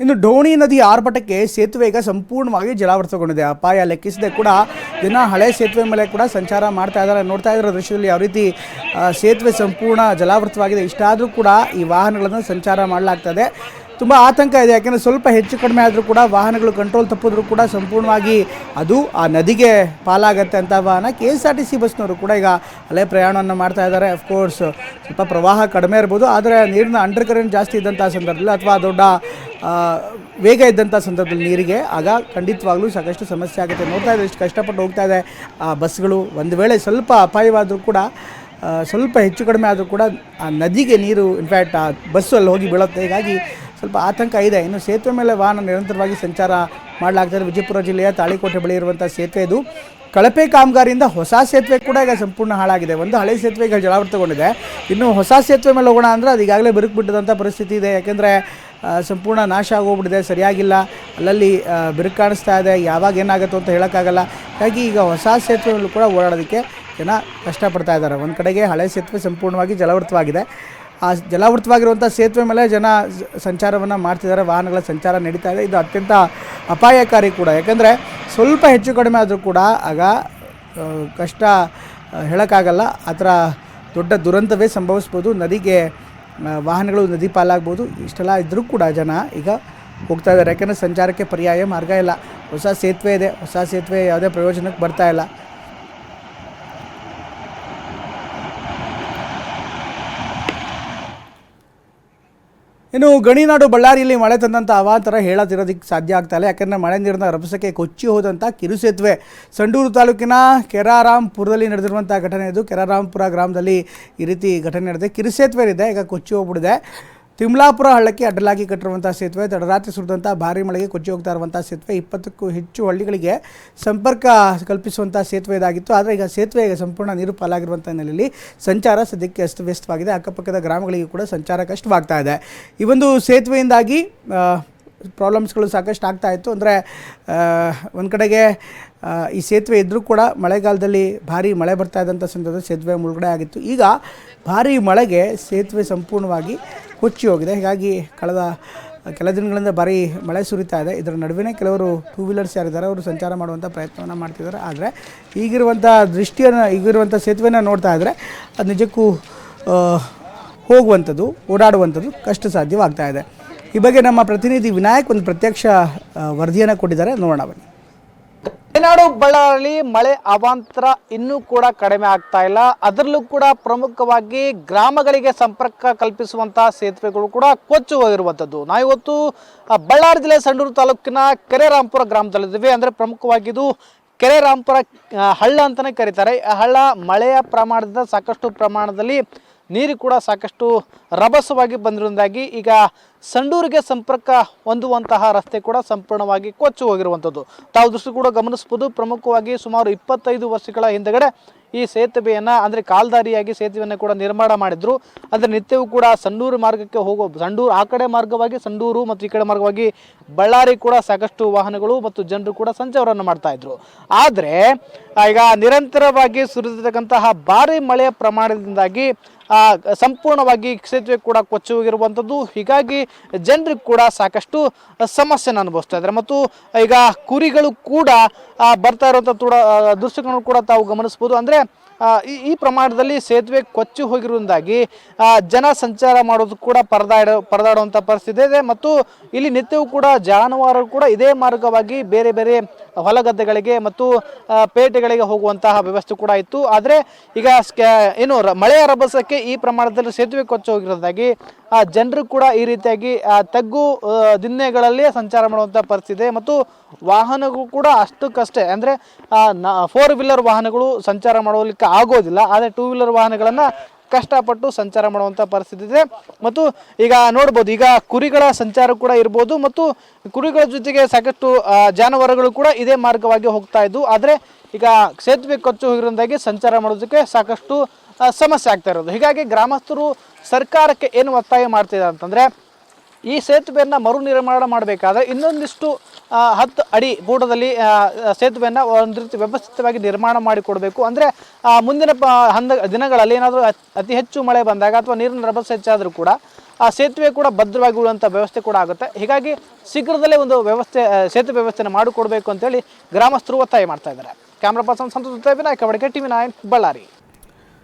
ಇನ್ನು ಡೋಣಿ ನದಿ ಆರ್ಭಟಕ್ಕೆ ಸೇತುವೆ ಈಗ ಸಂಪೂರ್ಣವಾಗಿ ಜಲಾವೃತಗೊಂಡಿದೆ. ಅಪಾಯ ಲೆಕ್ಕಿಸದೆ ಕೂಡ ಜನ ಹಳೆ ಸೇತುವೆ ಮೇಲೆ ಕೂಡ ಸಂಚಾರ ಮಾಡ್ತಾ ಇದ್ದಾರೆ. ನೋಡ್ತಾ ಇರೋ ದೃಶ್ಯದಲ್ಲಿ ಯಾವ ರೀತಿ ಸೇತುವೆ ಸಂಪೂರ್ಣ ಜಲಾವೃತವಾಗಿದೆ. ಇಷ್ಟಾದರೂ ಕೂಡ ಈ ವಾಹನಗಳನ್ನು ಸಂಚಾರ ಮಾಡಲಾಗ್ತದೆ ತುಂಬ ಆತಂಕ ಇದೆ. ಯಾಕೆಂದರೆ ಸ್ವಲ್ಪ ಹೆಚ್ಚು ಕಡಿಮೆ ಆದರೂ ಕೂಡ ವಾಹನಗಳು ಕಂಟ್ರೋಲ್ ತಪ್ಪಿದ್ರೂ ಕೂಡ ಸಂಪೂರ್ಣವಾಗಿ ಅದು ಆ ನದಿಗೆ ಪಾಲಾಗತ್ತೆ ಅಂತ ವಾಹನ. K S R T C ಬಸ್ನವರು ಕೂಡ ಈಗ ಅಲ್ಲೇ ಪ್ರಯಾಣವನ್ನು ಮಾಡ್ತಾ ಇದ್ದಾರೆ. ಅಫ್ಕೋರ್ಸ್ ಸ್ವಲ್ಪ ಪ್ರವಾಹ ಕಡಿಮೆ ಇರ್ಬೋದು. ಆದರೆ ನೀರಿನ ಅಂಡರ್ ಕರೆಂಟ್ ಜಾಸ್ತಿ ಇದ್ದಂಥ ಸಂದರ್ಭದಲ್ಲಿ ಅಥವಾ ದೊಡ್ಡ ವೇಗ ಇದ್ದಂಥ ಸಂದರ್ಭದಲ್ಲಿ ನೀರಿಗೆ, ಆಗ ಖಂಡಿತವಾಗ್ಲೂ ಸಾಕಷ್ಟು ಸಮಸ್ಯೆ ಆಗುತ್ತೆ. ನೋಡ್ತಾ ಇದ್ದಾರೆ ಎಷ್ಟು ಕಷ್ಟಪಟ್ಟು ಹೋಗ್ತಾ ಇದೆ ಆ ಬಸ್ಗಳು. ಒಂದು ವೇಳೆ ಸ್ವಲ್ಪ ಅಪಾಯವಾದರೂ ಕೂಡ ಸ್ವಲ್ಪ ಹೆಚ್ಚು ಕಡಿಮೆ ಆದರೂ ಕೂಡ ಆ ನದಿಗೆ ನೀರು ಇನ್ಫ್ಯಾಕ್ಟ್ ಆ ಬಸ್ಸು ಅಲ್ಲಿ ಹೋಗಿ ಬೀಳುತ್ತೆ. ಹೀಗಾಗಿ ಸ್ವಲ್ಪ ಆತಂಕ ಇದೆ. ಇನ್ನು ಸೇತುವೆ ಮೇಲೆ ವಾಹನ ನಿರಂತರವಾಗಿ ಸಂಚಾರ ಮಾಡಲಾಗ್ತದೆ. ವಿಜಯಪುರ ಜಿಲ್ಲೆಯ ತಾಳಿಕೋಟೆ ಬಳಿ ಇರುವಂಥ ಸೇತುವೆ ಇದು. ಕಳಪೆ ಕಾಮಗಾರಿಯಿಂದ ಹೊಸ ಸೇತುವೆ ಕೂಡ ಈಗ ಸಂಪೂರ್ಣ ಹಾಳಾಗಿದೆ. ಒಂದು ಹಳೆ ಸೇತುವೆ ಈಗ ಜಲಾವೃತಗೊಂಡಿದೆ. ಇನ್ನು ಹೊಸ ಸೇತುವೆ ಮೇಲೆ ಹೋಗೋಣ ಅಂದರೆ ಅದು ಈಗಾಗಲೇ ಬಿರುಕು ಬಿಟ್ಟದಂಥ ಪರಿಸ್ಥಿತಿ ಇದೆ. ಯಾಕೆಂದರೆ ಸಂಪೂರ್ಣ ನಾಶ ಆಗೋಗ್ಬಿಟ್ಟಿದೆ. ಸರಿಯಾಗಿಲ್ಲ. ಅಲ್ಲಲ್ಲಿ ಬಿರುಕು ಕಾಣಿಸ್ತಾ ಇದೆ. ಯಾವಾಗ ಏನಾಗುತ್ತೋ ಅಂತ ಹೇಳೋಕ್ಕಾಗಲ್ಲ. ಹಾಗಾಗಿ ಈಗ ಹೊಸ ಸೇತುವೆ ಮೇಲೂ ಕೂಡ ಓಡಾಡೋದಕ್ಕೆ ಜನ ಕಷ್ಟಪಡ್ತಾ ಇದ್ದಾರೆ. ಒಂದು ಕಡೆಗೆ ಹಳೆ ಸೇತುವೆ ಸಂಪೂರ್ಣವಾಗಿ ಜಲಾವೃತವಾಗಿದೆ. ಆ ಜಲಾವೃತವಾಗಿರುವಂಥ ಸೇತುವೆ ಮೇಲೆ ಜನ ಸಂಚಾರವನ್ನು ಮಾಡ್ತಿದ್ದಾರೆ, ವಾಹನಗಳ ಸಂಚಾರ ನಡೀತಾ ಇದೆ. ಇದು ಅತ್ಯಂತ ಅಪಾಯಕಾರಿ ಕೂಡ. ಯಾಕಂದರೆ ಸ್ವಲ್ಪ ಹೆಚ್ಚು ಕಡಿಮೆ ಆದರೂ ಕೂಡ ಆಗ ಕಷ್ಟ ಹೇಳೋಕ್ಕಾಗಲ್ಲ. ಆ ಥರ ದೊಡ್ಡ ದುರಂತವೇ ಸಂಭವಿಸ್ಬೋದು. ನದಿಗೆ ವಾಹನಗಳು, ನದಿ ಪಾಲಾಗ್ಬೋದು. ಇಷ್ಟೆಲ್ಲ ಇದ್ದರೂ ಕೂಡ ಜನ ಈಗ ಹೋಗ್ತಾ ಇದ್ದಾರೆ. ಯಾಕೆಂದರೆ ಸಂಚಾರಕ್ಕೆ ಪರ್ಯಾಯ ಮಾರ್ಗ ಇಲ್ಲ. ಹೊಸ ಸೇತುವೆ ಇದೆ. ಹೊಸ ಸೇತುವೆ ಯಾವುದೇ ಪ್ರಯೋಜನಕ್ಕೆ ಬರ್ತಾ ಇಲ್ಲ. ಇನ್ನು ಗಣಿನಾಡು ಬಳ್ಳಾರಿಯಲ್ಲಿ ಮಳೆ ತಂದಂಥ ಅವಾಂತರ ಹೇಳದಿರೋದಕ್ಕೆ ಸಾಧ್ಯ ಆಗ್ತಾ ಇಲ್ಲ. ಯಾಕಂದರೆ ಮಳೆ ನೀರಿನ ರಭಸಕ್ಕೆ ಕೊಚ್ಚಿ ಹೋದಂಥ ಕಿರುಸೇತುವೆ. ಸಂಡೂರು ತಾಲೂಕಿನ ಕೆರಾರಾಂಪುರದಲ್ಲಿ ನಡೆದಿರುವಂಥ ಘಟನೆ ಇದು. ಕೆರಾರಾಂಪುರ ಗ್ರಾಮದಲ್ಲಿ ಈ ರೀತಿ ಘಟನೆ ನಡೆದಿದೆ. ಕಿರುಸೇತುವೆ ಇದೆ, ಈಗ ಕೊಚ್ಚಿ ಹೋಗ್ಬಿಟ್ಟಿದೆ. ತಿಮ್ಲಾಪುರ ಹಳ್ಳಕ್ಕೆ ಅಡ್ಡಲಾಗಿ ಕಟ್ಟಿರುವಂಥ ಸೇತುವೆ, ತಡರಾತ್ರಿ ಸುರಿದಂಥ ಭಾರಿ ಮಳೆಗೆ ಕೊಚ್ಚಿ ಹೋಗ್ತಾ ಇರುವಂಥ ಸೇತುವೆ, ಇಪ್ಪತ್ತಕ್ಕೂ ಹೆಚ್ಚು ಹಳ್ಳಿಗಳಿಗೆ ಸಂಪರ್ಕ ಕಲ್ಪಿಸುವಂಥ ಸೇತುವೆ ಇದಾಗಿತ್ತು. ಆದರೆ ಈಗ ಸೇತುವೆ ಈಗ ಸಂಪೂರ್ಣ ನೀರು ಪಾಲಾಗಿರುವಂಥ ಹಿನ್ನೆಲೆಯಲ್ಲಿ ಸಂಚಾರ ಸದ್ಯಕ್ಕೆ ಅಸ್ತವ್ಯಸ್ತವಾಗಿದೆ ಅಕ್ಕಪಕ್ಕದ ಗ್ರಾಮಗಳಿಗೆ ಕೂಡ ಸಂಚಾರ ಕಷ್ಟವಾಗ್ತಾ ಇದೆ. ಈ ಒಂದು ಸೇತುವೆಯಿಂದಾಗಿ ಪ್ರಾಬ್ಲಮ್ಸ್ಗಳು ಸಾಕಷ್ಟು ಆಗ್ತಾ ಇತ್ತು. ಅಂದರೆ ಒಂದು ಕಡೆಗೆ ಈ ಸೇತುವೆ ಇದ್ದರೂ ಕೂಡ ಮಳೆಗಾಲದಲ್ಲಿ ಭಾರಿ ಮಳೆ ಬರ್ತಾ ಇದ್ದಂಥ ಸಂದರ್ಭದಲ್ಲಿ ಸೇತುವೆ ಮುಳುಗಡೆ ಆಗಿತ್ತು. ಈಗ ಭಾರಿ ಮಳೆಗೆ ಸೇತುವೆ ಸಂಪೂರ್ಣವಾಗಿ ಕೊಚ್ಚಿ ಹೋಗಿದೆ ಹೀಗಾಗಿ ಕಳೆದ ಕೆಲ ದಿನಗಳಿಂದ ಭಾರಿ ಮಳೆ ಸುರಿತಾ ಇದೆ. ಇದರ ನಡುವೆ ಕೆಲವರು ಟೂ ವೀಲರ್ಸ್ ಯಾರಿದ್ದಾರೆ, ಅವರು ಸಂಚಾರ ಮಾಡುವಂಥ ಪ್ರಯತ್ನವನ್ನು ಮಾಡ್ತಿದ್ದಾರೆ. ಆದರೆ ಈಗಿರುವಂಥ ದೃಷ್ಟಿಯನ್ನು ಈಗಿರುವಂಥ ಸೇತುವೆಯನ್ನು ನೋಡ್ತಾ ಇದ್ದರೆ ಅದು ನಿಜಕ್ಕೂ ಹೋಗುವಂಥದ್ದು, ಓಡಾಡುವಂಥದ್ದು ಕಷ್ಟ ಸಾಧ್ಯವಾಗ್ತಾ ಇದೆ. ಈ ಬಗ್ಗೆ ನಮ್ಮ ಪ್ರತಿನಿಧಿ ವಿನಾಯಕ್ ಒಂದು ಪ್ರತ್ಯಕ್ಷ ವರದಿಯನ್ನು ಕೊಟ್ಟಿದ್ದಾರೆ. ನೋಡೋಣ ಬನ್ನಿ. ಮಲೆನಾಡು ಬಳ್ಳಾರಿ ಮಳೆ ಅವಾಂತರ ಇನ್ನೂ ಕೂಡ ಕಡಿಮೆ ಆಗ್ತಾ ಇಲ್ಲ. ಅದರಲ್ಲೂ ಕೂಡ ಪ್ರಮುಖವಾಗಿ ಗ್ರಾಮಗಳಿಗೆ ಸಂಪರ್ಕ ಕಲ್ಪಿಸುವಂತಹ ಸೇತುವೆಗಳು ಕೂಡ ಕೊಚ್ಚು ಹೋಗಿರುವಂಥದ್ದು. ನಾವಿವತ್ತು ಬಳ್ಳಾರಿ ಜಿಲ್ಲೆ ಸಂಡೂರು ತಾಲೂಕಿನ ಕೆರೆರಾಂಪುರ ಗ್ರಾಮದಲ್ಲಿದ್ದೀವಿ. ಅಂದರೆ ಪ್ರಮುಖವಾಗಿ ಇದು ಕೆರೆರಾಂಪುರ ಹಳ್ಳ ಅಂತಲೇ ಕರೀತಾರೆ. ಆ ಹಳ್ಳ ಮಳೆಯ ಪ್ರಮಾಣದಿಂದ ಸಾಕಷ್ಟು ಪ್ರಮಾಣದಲ್ಲಿ ನೀರು ಕೂಡ ಸಾಕಷ್ಟು ರಭಸವಾಗಿ ಬಂದಿರೋದಾಗಿ ಈಗ ಸಂಡೂರಿಗೆ ಸಂಪರ್ಕ ಹೊಂದುವಂತಹ ರಸ್ತೆ ಕೂಡ ಸಂಪೂರ್ಣವಾಗಿ ಕೊಚ್ಚು ಹೋಗಿರುವಂಥದ್ದು. ತಾವು ದೃಷ್ಟಿ ಕೂಡ ಗಮನಿಸ್ಬೋದು ಪ್ರಮುಖವಾಗಿ ಸುಮಾರು ಇಪ್ಪತ್ತೈದು ವರ್ಷಗಳ ಹಿಂದೆಗಡೆ ಈ ಸೇತುವೆಯನ್ನು, ಅಂದರೆ ಕಾಲ್ದಾರಿಯಾಗಿ ಸೇತುವೆಯನ್ನು ಕೂಡ ನಿರ್ಮಾಣ ಮಾಡಿದ್ರು. ಅಂದರೆ ನಿತ್ಯವೂ ಕೂಡ ಸಂಡೂರು ಮಾರ್ಗಕ್ಕೆ ಹೋಗೋ, ಸಂಡೂರು ಆ ಕಡೆ ಮಾರ್ಗವಾಗಿ, ಸಂಡೂರು ಮತ್ತು ಈ ಕಡೆ ಮಾರ್ಗವಾಗಿ ಬಳ್ಳಾರಿ ಕೂಡ ಸಾಕಷ್ಟು ವಾಹನಗಳು ಮತ್ತು ಜನರು ಕೂಡ ಸಂಚಾರವನ್ನು ಮಾಡ್ತಾ ಇದ್ರು. ಆದರೆ ಈಗ ನಿರಂತರವಾಗಿ ಸುರಿದಿರ್ತಕ್ಕಂತಹ ಭಾರಿ ಮಳೆಯ ಪ್ರಮಾಣದಿಂದಾಗಿ ಸಂಪೂರ್ಣವಾಗಿ ಸೇತುವೆ ಕೂಡ ಕೊಚ್ಚಿ ಹೋಗಿರುವಂಥದ್ದು ಹೀಗಾಗಿ ಜನರಿಗೆ ಕೂಡ ಸಾಕಷ್ಟು ಸಮಸ್ಯೆನ ಅನುಭವಿಸ್ತಾ ಇದ್ದಾರೆ. ಮತ್ತು ಈಗ ಕುರಿಗಳು ಕೂಡ ಬರ್ತಾ ಇರುವಂಥ ಕೂಡ ದೃಶ್ಯಗಳನ್ನು ಕೂಡ ತಾವು ಗಮನಿಸ್ಬೋದು. ಅಂದರೆ ಈ ಪ್ರಮಾಣದಲ್ಲಿ ಸೇತುವೆ ಕೊಚ್ಚಿ ಹೋಗಿರುವುದಾಗಿ ಜನ ಸಂಚಾರ ಮಾಡೋದು ಕೂಡ ಪರದಾಡ, ಪರದಾಡುವಂಥ ಪರಿಸ್ಥಿತಿ ಇದೆ. ಮತ್ತು ಇಲ್ಲಿ ನಿತ್ಯವೂ ಕೂಡ ಜಾನುವಾರು ಕೂಡ ಇದೇ ಮಾರ್ಗವಾಗಿ ಬೇರೆ ಬೇರೆ ಹೊಲ ಗದ್ದೆಗಳಿಗೆ ಮತ್ತು ಪೇಟೆಗಳಿಗೆ ಹೋಗುವಂತಹ ವ್ಯವಸ್ಥೆ ಕೂಡ ಇತ್ತು. ಆದರೆ ಈಗ ಏನು ಮಳೆಯ ರಭಸಕ್ಕೆ ಈ ಪ್ರಮಾಣದಲ್ಲಿ ಸೇತುವೆ ಕೊಚ್ಚ ಹೋಗಿರೋದಾಗಿ, ಆ, ಜನರು ಕೂಡ ಈ ರೀತಿಯಾಗಿ ತಗ್ಗು ದಿನ್ನೆಗಳಲ್ಲಿ ಸಂಚಾರ ಮಾಡುವಂಥ ಪರಿಸ್ಥಿತಿ ಮತ್ತು ವಾಹನಗಳು ಕೂಡ ಅಷ್ಟಕ್ಕಷ್ಟೇ, ಅಂದರೆ ಫೋರ್ ವೀಲರ್ ವಾಹನಗಳು ಸಂಚಾರ ಮಾಡೋಲಿಕ್ಕೆ ಆಗೋದಿಲ್ಲ. ಆದರೆ ಟೂ ವೀಲರ್ ವಾಹನಗಳನ್ನು ಕಷ್ಟಪಟ್ಟು ಸಂಚಾರ ಮಾಡುವಂಥ ಪರಿಸ್ಥಿತಿ ಇದೆ. ಮತ್ತು ಈಗ ನೋಡ್ಬೋದು, ಈಗ ಕುರಿಗಳ ಸಂಚಾರ ಕೂಡ ಇರ್ಬೋದು ಮತ್ತು ಕುರಿಗಳ ಜೊತೆಗೆ ಸಾಕಷ್ಟು ಜಾನುವಾರುಗಳು ಕೂಡ ಇದೇ ಮಾರ್ಗವಾಗಿ ಹೋಗ್ತಾ ಇದ್ವು. ಆದರೆ ಈಗ ಸೇತುವೆ ಕೊಚ್ಚು ಹೋಗಿರೋದಾಗಿ ಸಂಚಾರ ಮಾಡೋದಕ್ಕೆ ಸಾಕಷ್ಟು ಸಮಸ್ಯೆ ಆಗ್ತಾ ಇರೋದು. ಹೀಗಾಗಿ ಗ್ರಾಮಸ್ಥರು ಸರ್ಕಾರಕ್ಕೆ ಏನು ಒತ್ತಾಯ ಮಾಡ್ತಿದ್ದಾರೆ ಅಂತಂದರೆ, ಈ ಸೇತುವೆಯನ್ನು ಮರು ನಿರ್ಮಾಣ ಮಾಡಬೇಕಾದ್ರೆ ಇನ್ನೊಂದಿಷ್ಟು ಹತ್ತು ಅಡಿ ಆ, ಸೇತುವೆಯನ್ನು ಒಂದು ರೀತಿ ವ್ಯವಸ್ಥಿತವಾಗಿ ನಿರ್ಮಾಣ ಮಾಡಿಕೊಡಬೇಕು. ಅಂದರೆ ಮುಂದಿನ ಪ ಹಂದ ದಿನಗಳಲ್ಲಿ ಏನಾದರೂ ಅತಿ ಹೆಚ್ಚು ಮಳೆ ಬಂದಾಗ ಅಥವಾ ನೀರಿನ ರಭಸ ಹೆಚ್ಚಾದರೂ ಕೂಡ ಆ ಸೇತುವೆ ಕೂಡ ಭದ್ರವಾಗಿ ಉಳುವಂಥ ವ್ಯವಸ್ಥೆ ಕೂಡ ಆಗುತ್ತೆ. ಹೀಗಾಗಿ ಶೀಘ್ರದಲ್ಲೇ ಒಂದು ವ್ಯವಸ್ಥೆ ಸೇತುವೆ ವ್ಯವಸ್ಥೆನ ಮಾಡಿಕೊಡಬೇಕು ಅಂತೇಳಿ ಗ್ರಾಮಸ್ಥರು ಒತ್ತಾಯ ಮಾಡ್ತಾ ಇದ್ದಾರೆ. Camera person Santosh Vinayak Badake TV Ballari